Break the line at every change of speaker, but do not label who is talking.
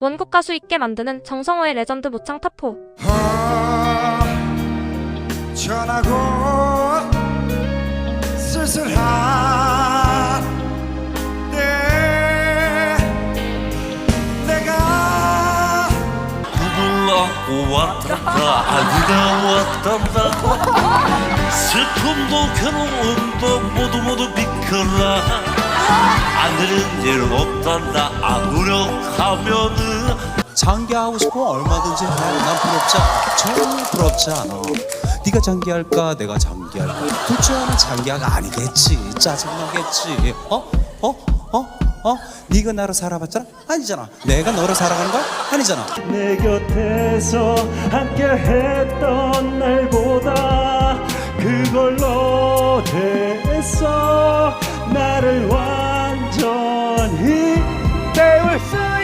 원곡 가수 있게 만드는 정성호의 레전드 모창 타포.
슬픔도 괴로움도 모두 모두 비켜라. 아들은 일 없단다 안 노력하면은
장기하고 싶으면 얼마든지 해. 난 부럽지 않아. 전혀 부럽지 않아. 네가 장기할까? 내가 장기할까? 둘중 하나 장기하가 아니겠지. 짜증나겠지. 어? 어? 어? 어? 네가 나를 살아봤잖아? 아니잖아. 내가 너를 살아가는 거야? 아니잖아.
내 곁에서 함께 했던 날보다 그걸로 Listen!